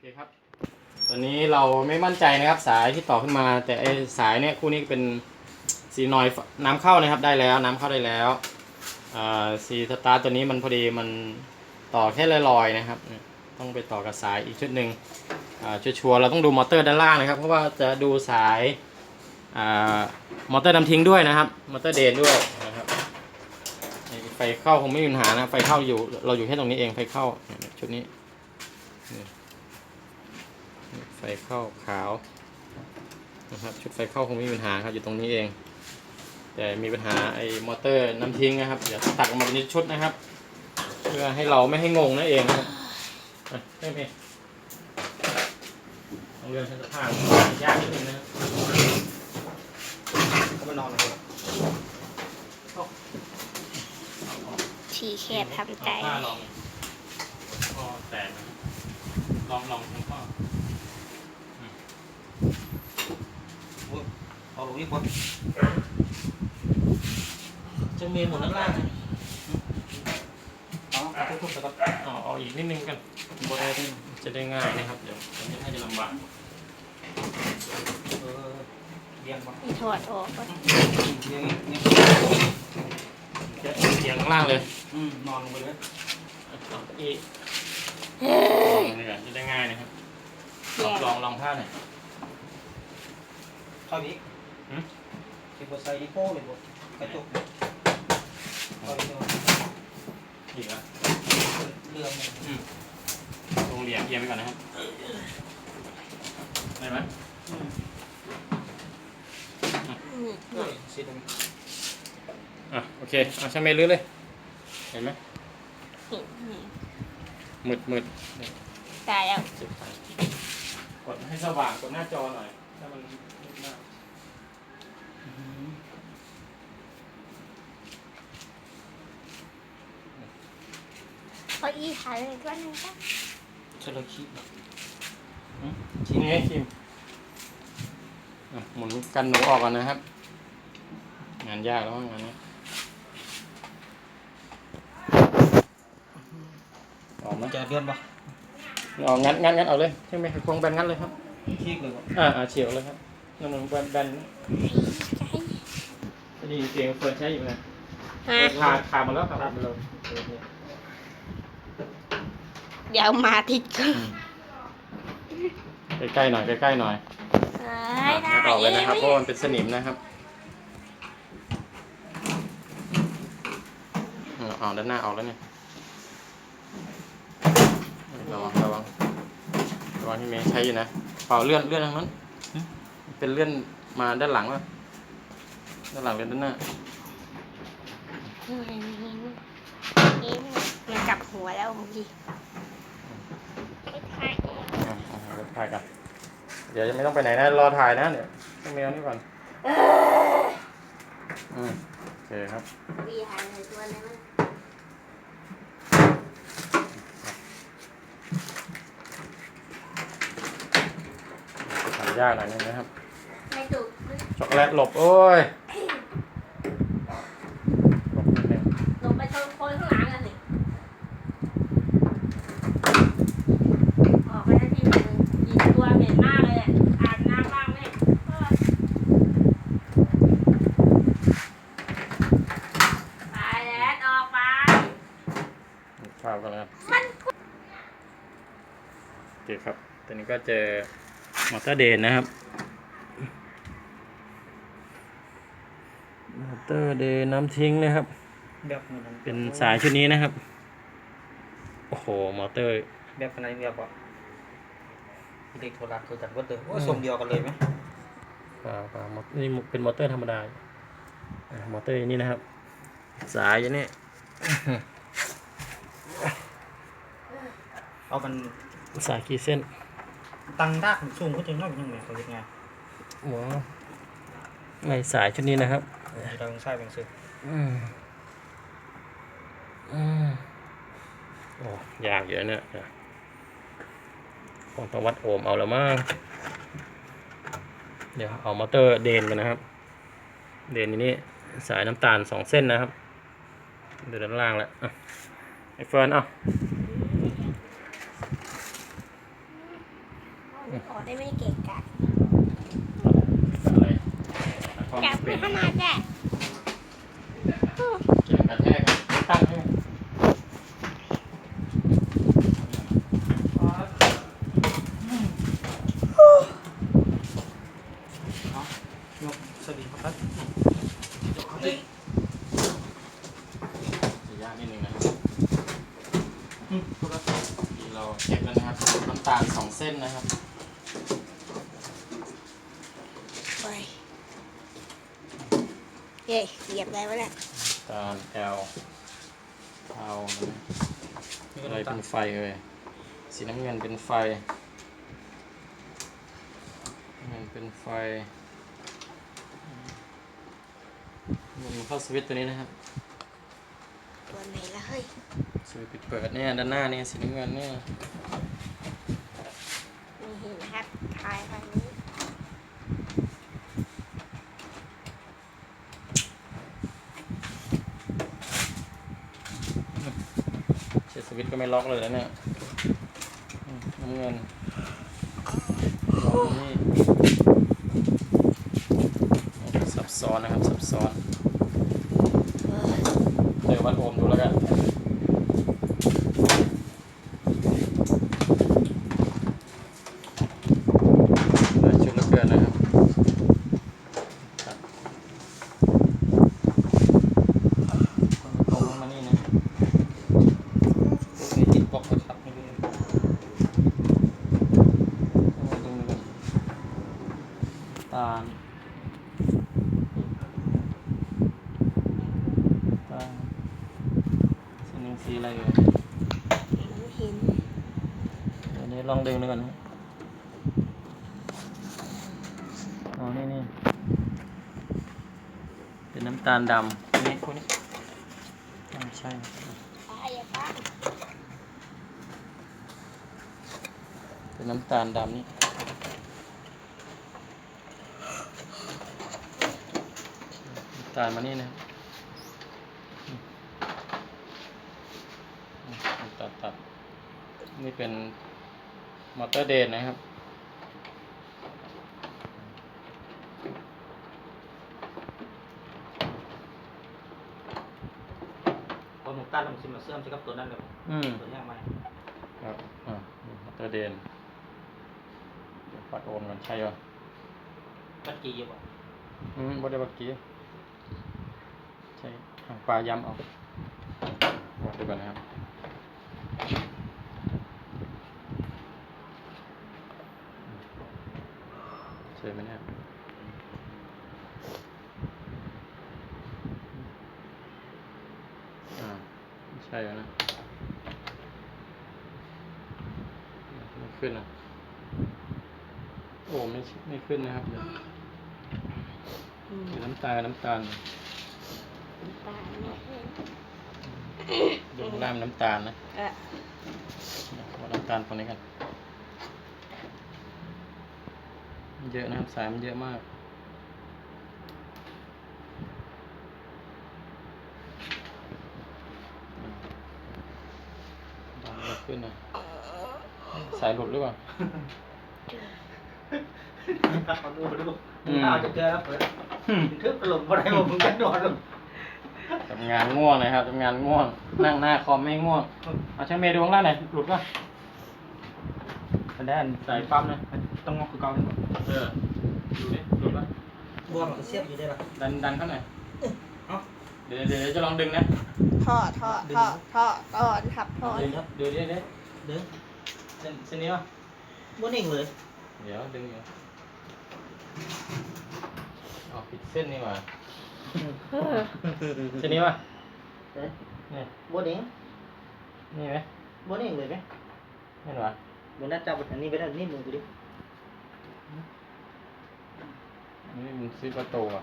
เคครับ ตอนนี้เราไม่มั่นใจนะครับสายที่ต่อขึ้นมา แต่ไอสายเนี่ยคู่นี้เป็นซีนอยน้ำเข้านะครับได้แล้วน้ำเข้าได้แล้วอ่าซีสตาร์ตัวนี้มันพอดีมันต่อแค่ลอยๆนะครับ ต้องไปต่อกับสายอีกชุดหนึ่งชัวร์เราต้องดูมอเตอร์ด้านล่างนะครับ เพราะว่าจะดูสายอมอเตอร์ดำทิ้งด้วยนะครับ มอเตอร์เดนด้วยนะครับไฟเข้าคงไม่มีปัญหานะไฟเข้าอยู่เราอยู่แค่ตรงนี้เองไฟเข้าชุดนี้ ไฟเข้าขาวนะครับชุดไฟเข้าคงไม่มีปัญหาครับอยู่ตรงนี้เอง แต่มีปัญหาไอ้มอเตอร์น้ำทิ้งนะครับเดี๋ยวตัดออกมาเป็นชุดนะครับ เพื่อให้เราไม่ให้งงนั่นเองนะครับอะไม่เป็นต้องเรื่องใช้สภาพยากนิดนึงนะครับก็มานอนเลยฉี่แคบทำใจเอาผ้าลองก็แตกนะครับลองลองทั้งข้อ เอาลงนี่บนจะมีหมุนด้านล่างนะเอาเอาทุบๆไปก่อนเอาเอาอีกนิดนึงกันบนได้ดิจะได้ง่ายนะครับ เดี๋ยวอันนี้ให้จะลำบากเออเรียงก่อนมีถอดออกก่อนเรียงเรียงจะเอียงข้างล่างเลย อืมนอนลงไปเลยเอาอีกนี่แหละจะได้ง่ายนะครับแย่ลองลองผ้าหน่อยเข้าอีก หืมที่บนใส่อีโก้เลยบนกระจกเข้าอีกเดียวอีกแล้วเรือมันลงเหลี่ยมเอียงไปก่อนนะครับได้ไหมอืมนี่เฮ้ยสิตรงอะโอเคเอาช่างเมย์ลื้อเลย เห็นไหมนี่นี่มืดมืดตายแล้วจุดไฟกดให้สว่างกดหน้าจอหน่อยถ้ามันมืดมาก เอาอีหายเลยก็นึงจ้ะชะลอขี้ทีนี้คิมอะหมุนกันหนูออกก่อนนะครับ งานยากแล้วมั้งงานนี้ออกไหมมันจะเลื่อนปะออกงั้นงั้นงั้นเอาเลยใช่ไหมควงแบนงั้นเลยครับขี้เลยปะอ่าอ่าเฉียวเลยครับนั่นมันแบนแบนใจได้ยิ นเสียงเฟิร์นใช้อยู่นะฮะขาดขาดหมดแล้วครับตัดไปเลยเดี๋ยวมาติดกันใกล้ๆหน่อยใกล้ๆหน่อยเอ้ยได้งัดออกเลยนะครับเพราะมันเป็นสนิมนะครับเออเอาด้านหน้าออกแล้วเนี่ยระวังระวังระวังที่เมย์ใช้อยู่นะเปล่าเลื่อนเลื่อนทางนั้น เป็นเลื่อนมาด้านหลังวะ ด้านหลังหรือด้านหน้ามันกลับหัวแล้วเมื่อกี้ไม่ถ่ายอะเอาเอาถ่ายกันเดี๋ยวยังไม่ต้องไปไหนนะ รอถ่ายนะเดี๋ยวให้เมลนี่ก่อนอืมโอเคครับวีหายเลยตัวเลยมั้งทำยากหน่อยนึงนะครับ ไม่จุกช็อกโกแลตหลบโอ้ยหลบนิดนึง ลงไปชนคนข้างหลังกันสิออกไปทันทีหนึ่งยิงตัวเหม็นมากเลยอะอาบน้ำบ้างไหมเออไปแล้วออกไป ข้าวกันแล้วมันโอเคครับตอนนี้ก็เจอมอเตอร์เดนนะครับ มอเตอร์เดนน้ำทิ้งนะครับ แบบนี้มันเป็นสายชุดนี้นะครับ โอ้โห มอเตอร์ แบบอะไรแบบว่าอิเล็กโทรลักคือจัดวัดเดิมว่าทรงเดียวกันเลยไหมเปล่าเปล่ามอนี่เป็นมอเตอร์ธรรมดาอะมอเตอร์นี่นะครับ สายอย่างนี้ เอามันสายกี่เส้นตั้งรากมันสูงขึ้นจนน้อยเป็นยังไงเขาเรียกไงหัวในสายชุดนี้นะครับเราใช้เป็นซื้ออืมอืมโอ้ยากเยอะเนี่ยคงต้องวัดโอห์มเอาแล้วมั้งเดี๋ยวเอามอเตอร์เดนกันนะครับ เดนนี้สายน้ำตาลสองเส้นนะครับ เดี๋ยวด้านล่างแล้วอะไอเฟิร์นเอา ออกได้ไม่เกะกะ อะไรแล้วก็ จับ เป ไม่ ลี่ยน ขนาดแกะ เกี่ยวกับแทกครับตั้งให้เอายกสวัสดีครับยกเข้าไปจะยากนิดนึงนะครับอืมถูกแล้วนี่เราเก็บแล้วนะครับน้ำตาลสอง เส้นนะครับ ไปเย้เหยียบได้ไหมเนี่ยตาลแอลเทานะนี่ก็อะไรน้ำตาเป็ลนไฟเอ่ยสีน้ำเงินเป็นไฟน้ำเงินเป็นไฟมันเข้าสวิตช์ตัวนี้นะครับตัวไหนละเฮ้ยสวิตช์ปิดเปิดเนี่ยด้านหน้าเนี่ยสีน้ำเงินเนี่ยมีหิ นะครับทายฝั่งนี้เช็ดสวิตช์ก็ไม่ล็อกเลยแล้วเนี่ยน้ำเงินล็อกนี่ซับซ้อนนะครับซับซ้อนเดี๋ยววัดโอมดูแล้วกัน หลายชุดเหลือเกินนะครับครับตรงมานี่นะ พวกนี้ติดบล็อกนะครับไม่รู้ เอาตรงนี้ก่อนตาลตาลสีหนึ่งสีอะไรอ่ยหินเดี๋ยวนี้ลองดึงดูก่อนนะอ๋อนี่นี่เป็นน้ำตาลดำนนี้พวกนี้ไม่ใช่เป็นน้ำตาลดำนี่ น้ำตาลมานี่นะครับอืมอืมตัดตัดนี่เป็นมอเตอร์เดนนะครับพอหนุ่มตาลมันสิมาเสื่อมใช่กับตัวนั้นเลยอืมตัวนี้ใหม่ครับอ่ามอเตอร์เดนเดี๋ยวปัดโอนก่อนใช่ป่ะกัดกี่อยู่บ่อืมบ่ได้บักกี้ ใช่หางปลาย้ำเอาบอกดูก่อนนะครับใช่ไหมเนี่ยอ่าไม่ใช่แล้วนะไม่ขึ้นอะโอ้ไม่ใช่ไม่ขึ้นนะครับเดี๋ยวอืมคือน้ำตาล น้ำตาลตายไม่เห็นดูข้างล่างน้ำตาลนะเออว่าน้ำตาลตรงนี้กันเยอะนะครับสายมันเยอะมากดันไม่ขึ้นนะสายหลุดหรือเปล่าเอาดูดูอืมเอาจะเจอแล้วเปิดทึบกระหล่ำอะไรบ่มึงกันนอนลงทำงานง่วงนะครับทำงานง่วง นั่งหน้าคอมไม่ง่วง เอาช่างเมย์ดูข้างล่างหน่อยหลุดป่ะกระแดนสายปั๊มนะต้องงอกคือเก่าเลยบ่เออดูดิหลุดป่ะบวมก็เสียบอยู่ได้ล่ะดันดันเข้าหน่อยเอ้าเดี๋ยวเดี๋ยวเดี๋ยวจะลองดึงนะท่อท่อท่อท่อท่อทับท่อดึงครับเดี๋ยวเดี๋ยวเดี๋ยวเด้อเส้นเส้นนี้ป่ะบ่นิ่งเลย เดี๋ยวดึงอยู่อ๋อผิดเส้นนี่หว่า เออเส้นนี้ป่ะเนี่บนิ่งนี่ไหมบนิ่งเลยไหมนี่หรอบ่น่าจับอันนี้ไปแล้วนี่มึงดูดินี่มันซื้อประตูอะ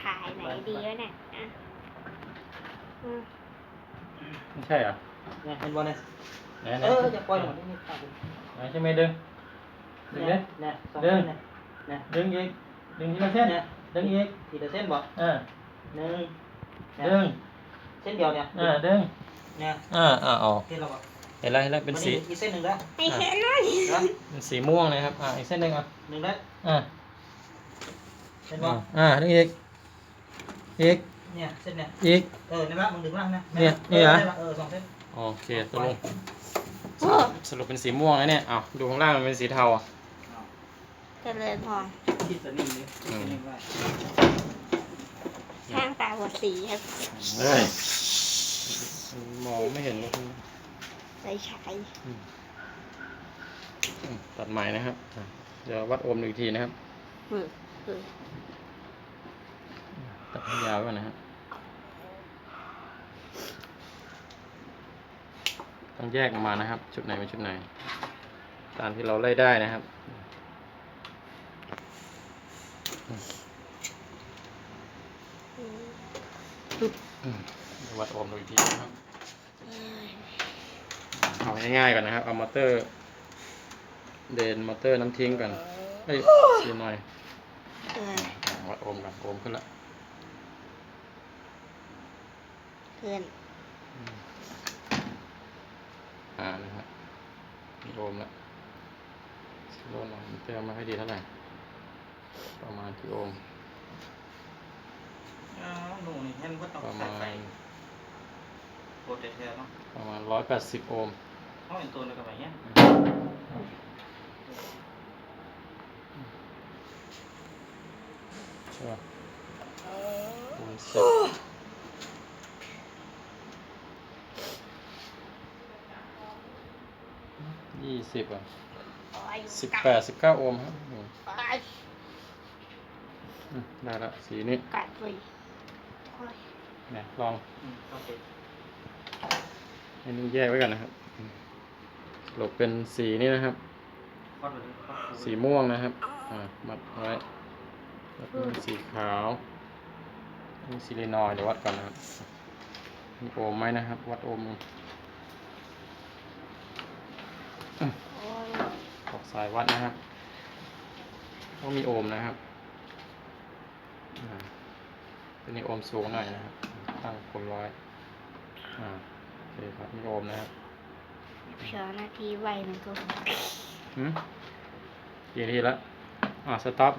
ถ่ายไหนดีวะเนี่ยอะอืมไม่ใช่เหรอะเนี่ยเห็นบ่เนี่ยเอออย่าปล่อยมันนี่ตัดไหนใช่ไหมดึง ดึงเนี่ดิยเนี่ยสองเดิเส้นนเนี่ยเนี่ยดึงอีกดึงทีละเส้นเนี่ยดึงอีกทีละเส้นบ่เออหนึ่งเนี่ยดึงเส้นเดียวเนี่ยเออดึงเนี่ยอ่าอ่าอ๋อที่เราบอกเห็นแล้วเห็นแล้วเป็นสีอีกเส้นหนึ่งแล้วให้เห็นหน่อยนะเป็นสีม่วงนะครับอ่าอีกเส้นหนึ่งอะหนึ่งแล้วอ่าเห็นอ่าป่ะอ่านี่อีกอีกเนี่ยเส้นเนี่ยอีกเออในบ้านมึงดึงล่างนะเนี่ยนี่เหรอเออสองเส้นโอเคตกลงโอ้สรุปเป็นสีม่วงนะเนี่ยอ้าวดูข้างล่างมันเป็นสีเทาอะ เจริญพรคิดแต่นี่นี่คิดแต่นี่ว่าช่างตาบอดสีครับเฮ้ยมองไม่เห็นเลยไฟฉายอืมตัดใหม่นะครับอะเดี๋ยววัดโอห์มดูอีกทีนะครับอืมอืมตัดให้ยาวไว้ก่อนนะครับต้องแยกออกมานะครับ ชุดไหนเป็นชุดไหน ตามที่เราไล่ได้นะครับ อืม อืม เดี๋ยววัดโอห์มดูอีกทีนะครับเอาง่ายๆก่อนนะครับ เอามอเตอร์ เดนมอเตอร์น้ำทิ้งก่อนเอ้ยเดี๋ยวหน่อยเอออะวัดโอห์มก่อนโอห์มขึ้นละเพื่อนอ่านะครับมีโอห์มละสโลว์หน่อยมอเตอร์ไมาให้ดีเท่าไหร่ ประมาณกี่โอห์มอ้าวหนูนี่แฮนด์ก็ต้องประใส่มาใส่ณ โปรเตแทนเนาะประมาณร้อยแปดสิบโอห์มเขาเห็นตัวในกระบะเนี้ยใช่ป่ะคูณสิบยี่สิบอะโอ้ยสิบแปดสิบเก้าโอห์มครับอืมโอ้ยอืมได้ละสีนี้กัดเลยโอ้ยเนี่ยลอง อืมโอเค อันนี้แยกไว้ก่อนนะครับอืมสรุปเป็นสีนี้นะครับ สีม่วงนะครับ อ่า มัดไว้แล้วก็มีสีขาวนี่ซิลินอยด์เดี๋ยววัดก่อนนะครับมีโอมไหมนะครับ วัดโอมออกสายวัดนะครับ ต้องมีโอมนะครับอ่าตัวนี้โอมสูงหน่อยนะครับ ตั้งคนร้อยอ่า เคครับมีโอห์มนะครับเพียวนาทีไวมันก็ หืมกี่นาทีละ อ่าสต็อป